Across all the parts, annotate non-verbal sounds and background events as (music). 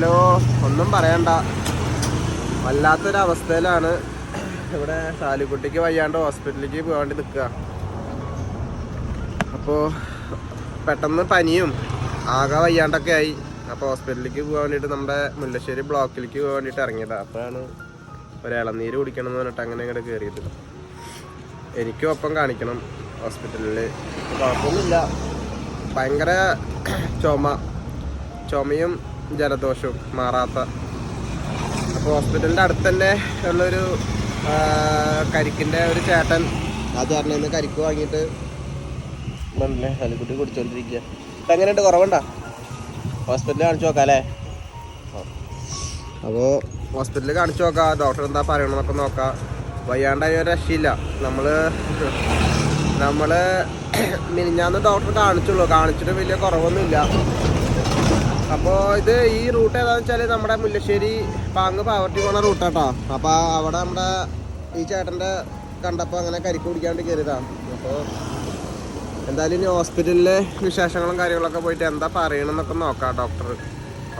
Hello ഒന്നും പറയണ്ട. വല്ലാത്തൊരവസ്ഥയിലാണ്. ഇവിടെ സാലിക്കുട്ടിക്ക് വയ്യാണ്ട് ഹോസ്പിറ്റലിലേക്ക് പോകാണ്ട് നിൽക്കുക അപ്പോൾ പെട്ടെന്ന് പനിയും ആകെ വയ്യാണ്ടൊക്കെ ആയി. അപ്പോൾ ഹോസ്പിറ്റലിലേക്ക് പോകാൻ വേണ്ടിയിട്ട് നമ്മുടെ മുല്ലശ്ശേരി ബ്ലോക്കിലേക്ക് പോകാൻ വേണ്ടിയിട്ട് ഇറങ്ങിയതാണ് അപ്പോഴാണ് ഒരു ഇളനീര് കുടിക്കണം എന്ന് പറഞ്ഞിട്ട് അങ്ങനെ ഇങ്ങോട്ട് കയറിയത് എനിക്കും ഒപ്പം കാണിക്കണം ഹോസ്പിറ്റലിൽ കുഴപ്പമൊന്നുമില്ല. ഭയങ്കര ചുമ. ചുമയും ജലദോഷവും മാറാത്ത. അപ്പോൾ ഹോസ്പിറ്റലിന്റെ അടുത്ത് തന്നെ ഉള്ളൊരു കരിക്കിന്റെ ഒരു ചേട്ടൻ അത് പറഞ്ഞു തന്നെ കരിക്ക് വാങ്ങിയിട്ട് ഉണ്ടല്ലേ അലിക്കുട്ടി കുടിച്ചോണ്ടിരിക്കുക ഇപ്പം എങ്ങനെയുണ്ട് കുറവുണ്ടോ ഹോസ്പിറ്റലിൽ കാണിച്ചു നോക്കാം അല്ലേ? അപ്പോൾ ഹോസ്പിറ്റലിൽ കാണിച്ചു നോക്കാം ഡോക്ടർ എന്താ പറയണമെന്നൊക്കെ നോക്കാം. വയ്യാണ്ടായ ഒരു രക്ഷയില്ല. നമ്മൾ നമ്മൾ മിനിഞ്ഞാന്ന് ഡോക്ടർ കാണിച്ചുള്ളൂ. കാണിച്ചിട്ട് വലിയ കുറവൊന്നുമില്ല. അപ്പോൾ ഇത് ഈ റൂട്ട് ഏതാണെന്ന് വെച്ചാൽ നമ്മുടെ മുല്ലശ്ശേരി പാങ്ങ് പാവർട്ടി പോണ റൂട്ടാട്ടോ അപ്പോൾ അവിടെ നമ്മുടെ ഈ ചേട്ടന്റെ കണ്ടപ്പോൾ അങ്ങനെ കരിക്ക് കുടിക്കാണ്ട് കയറിയതാണ് അപ്പോൾ എന്തായാലും ഇനി ഹോസ്പിറ്റലിലെ വിശേഷങ്ങളും കാര്യങ്ങളൊക്കെ പോയിട്ട് എന്താ പറയണമെന്നൊക്കെ നോക്കാം ഡോക്ടർ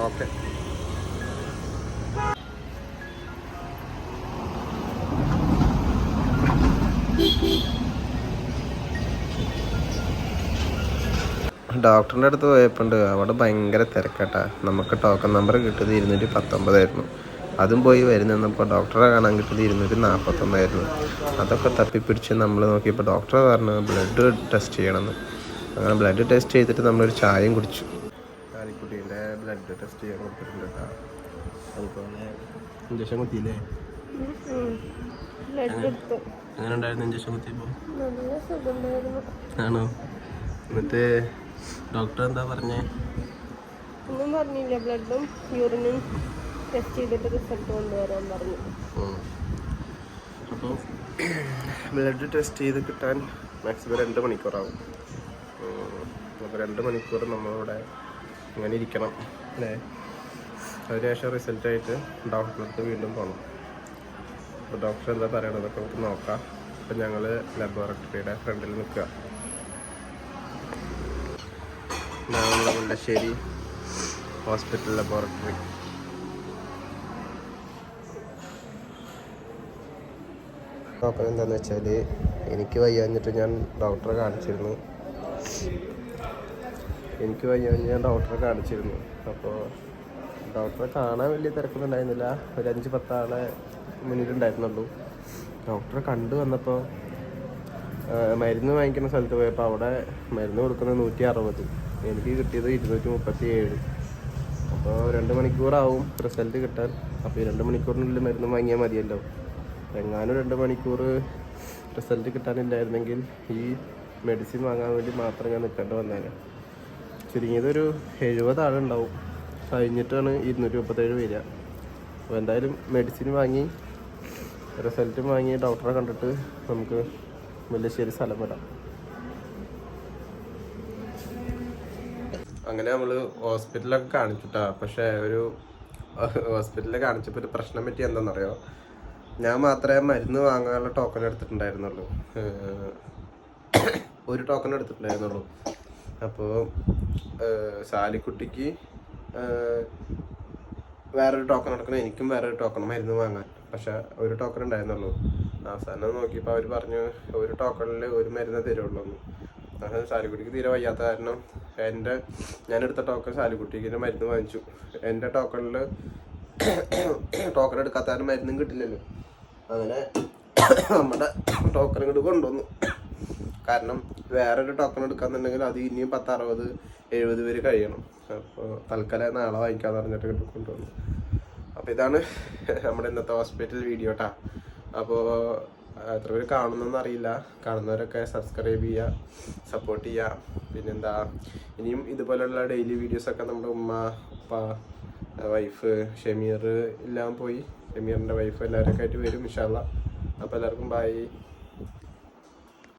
ഓക്കെ ഡോക്ടറിന്റെ അടുത്ത് പോയപ്പോണ്ട് അവിടെ ഭയങ്കര തിരക്കട്ടാ. നമുക്ക് ടോക്കൺ നമ്പർ കിട്ടിയത് ഇരുന്നൂറ്റി പത്തൊമ്പതായിരുന്നു. അതും പോയി വരുന്നപ്പോൾ ഡോക്ടറെ കാണാൻ കിട്ടിയത് ഇരുന്നൂറ്റി നാൽപ്പത്തൊന്നായിരുന്നു അതൊക്കെ തപ്പിപ്പിടിച്ച് നമ്മൾ നോക്കിയപ്പോൾ ഡോക്ടറെ പറഞ്ഞു ബ്ലഡ് ടെസ്റ്റ് ചെയ്യണമെന്ന്. അങ്ങനെ ബ്ലഡ് ടെസ്റ്റ് ചെയ്തിട്ട് നമ്മളൊരു ചായയും കുടിച്ചു. കാലിക്കുട്ടീന്റെ ബ്ലഡ് ടെസ്റ്റ് ചെയ്യാൻ കൊടുത്തിട്ടുണ്ട് കേട്ടോ. അതുപോലെ ഇഞ്ചക്ഷൻ കുത്തിയില്ലേ? എങ്ങനെ ഉണ്ടായിരുന്നു ഇഞ്ചക്ഷൻ കുത്തിയപ്പോൾ ആണോ? എന്നിട്ട് ഡോക്ടർ എന്താ പറഞ്ഞേ? ഒന്നും പറഞ്ഞില്ല. ബ്ലഡും യൂറിനും ടെസ്റ്റ് ചെയ്തിട്ട് റിസൾട്ട് കൊണ്ടുവരാൻ പറഞ്ഞു. അപ്പോൾ ബ്ലഡ് ടെസ്റ്റ് ചെയ്ത് കിട്ടാൻ മാക്സിമം രണ്ട് മണിക്കൂറാവും. അപ്പോൾ രണ്ട് മണിക്കൂർ നമ്മളിവിടെ ഇങ്ങനെ ഇരിക്കണം അല്ലേ? അതിനുശേഷം റിസൾട്ടായിട്ട് ഡോക്ടർക്ക് വീണ്ടും പോകണം അപ്പോൾ ഡോക്ടർ എന്താ പറയണതൊക്കെ നമുക്ക് നോക്കാം. അപ്പം ഞങ്ങൾ ലബോറട്ടറിയുടെ ഫ്രണ്ടിൽ നിൽക്കുക. Mullassery hospital laboratory. നോക്കാൻ എന്താന്ന് വെച്ചാൽ എനിക്ക് വയ്യാഞ്ഞിട്ട് ഞാൻ ഡോക്ടറെ കാണിച്ചിരുന്നു. എനിക്ക് വയ്യാഞ്ഞ് ഞാൻ ഡോക്ടറെ കാണിച്ചിരുന്നു. അപ്പോൾ ഡോക്ടറെ കാണാൻ വലിയ തിരക്കൊന്നും ഉണ്ടായിരുന്നില്ല ഒരു അഞ്ച് പത്താളെ മുന്നിലുണ്ടായിരുന്നുള്ളൂ. ഡോക്ടറെ കണ്ടു വന്നപ്പോൾ മരുന്ന് വാങ്ങിക്കുന്ന സ്ഥലത്ത് പോയപ്പോൾ അവിടെ മരുന്ന് കൊടുക്കുന്നത് നൂറ്റി അറുപത്. എനിക്ക് കിട്ടിയത് ഇരുന്നൂറ്റി മുപ്പത്തി ഏഴ് അപ്പോൾ രണ്ട് മണിക്കൂറാവും റിസൾട്ട് കിട്ടാൻ. അപ്പോൾ ഈ രണ്ട് മണിക്കൂറിനുള്ളിൽ മരുന്ന് വാങ്ങിയാൽ മതിയല്ലോ. എങ്ങാനും രണ്ട് മണിക്കൂർ റിസൾട്ട് കിട്ടാനില്ലായിരുന്നെങ്കിൽ ഈ മെഡിസിൻ വാങ്ങാൻ വേണ്ടി മാത്രം ഞാൻ നിൽക്കേണ്ടി വന്നേനെ. ചുരുങ്ങിയതൊരു ആളുണ്ടാവും കഴിഞ്ഞിട്ടാണ് ഇരുന്നൂറ്റി മുപ്പത്തേഴ് വരിക. അപ്പോൾ എന്തായാലും മെഡിസിൻ വാങ്ങി റിസൾട്ടും വാങ്ങി ഡോക്ടറെ കണ്ടിട്ട് നമുക്ക് മുല്ലശ്ശേരി സ്ഥലം വിടാം അങ്ങനെ നമ്മൾ ഹോസ്പിറ്റലൊക്കെ കാണിച്ചിട്ടാ. പക്ഷേ ഒരു ഹോസ്പിറ്റലിൽ കാണിച്ചപ്പോൾ ഒരു പ്രശ്നം പറ്റി എന്താണെന്നറിയോ ഞാൻ മാത്രമേ മരുന്ന് വാങ്ങാനുള്ള ടോക്കൺ എടുത്തിട്ടുണ്ടായിരുന്നുള്ളൂ. ഒരു ടോക്കൺ എടുത്തിട്ടുണ്ടായിരുന്നുള്ളൂ. അപ്പോൾ സാലിക്കുട്ടിക്ക് വേറൊരു ടോക്കൺ എടുക്കണം. എനിക്കും വേറൊരു ടോക്കൺ മരുന്ന് വാങ്ങാൻ. പക്ഷെ ഒരു ടോക്കൺ ഉണ്ടായിരുന്നുള്ളൂ. അവസാനം നോക്കിയപ്പോൾ അവർ പറഞ്ഞു ഒരു ടോക്കണിൽ ഒരു മരുന്ന് തരുള്ളൂ അങ്ങനെ സാലിക്കുട്ടിക്ക് തീരെ വയ്യാത്ത കാരണം എന്റെ ഞാനെടുത്ത ടോക്കൺ സാലിക്കുട്ടിക്ക് മരുന്ന് വാങ്ങിച്ചു. എന്റെ ടോക്കണിൽ ടോക്കൺ (coughs) എടുക്കാത്ത കാരണം മരുന്നും കിട്ടില്ലല്ലോ. അങ്ങനെ (coughs) നമ്മുടെ ടോക്കൺ ഇങ്ങോട്ട് കൊണ്ടുവന്നു. കാരണം വേറൊരു ടോക്കൺ എടുക്കാന്നുണ്ടെങ്കിൽ അത് ഇനിയും പത്ത് അറുപത് എഴുപത് പേര് കഴിയണം. അപ്പോൾ തൽക്കാലം നാളെ വാങ്ങിക്കാന്ന് പറഞ്ഞിട്ട് ഇങ്ങോട്ട് കൊണ്ടുവന്നു. അപ്പോൾ ഇതാണ് നമ്മുടെ ഇന്നത്തെ ഹോസ്പിറ്റൽ വീഡിയോ കേട്ടോ അപ്പോൾ എത്ര പേര് കാണുന്നൊന്നും അറിയില്ല കാണുന്നവരൊക്കെ സബ്സ്ക്രൈബ് ചെയ്യുക സപ്പോർട്ട് ചെയ്യുക. പിന്നെന്താ ഇനിയും ഇതുപോലെയുള്ള ഡെയിലി വീഡിയോസൊക്കെ നമ്മുടെ ഉമ്മ ഉപ്പ വൈഫ് ഷമീർ എല്ലാം പോയി. ഷമീറിന്റെ വൈഫ് എല്ലാവരൊക്കെ ആയിട്ട് വരും ഇൻഷാല്ല അപ്പോൾ എല്ലാവർക്കും ബൈ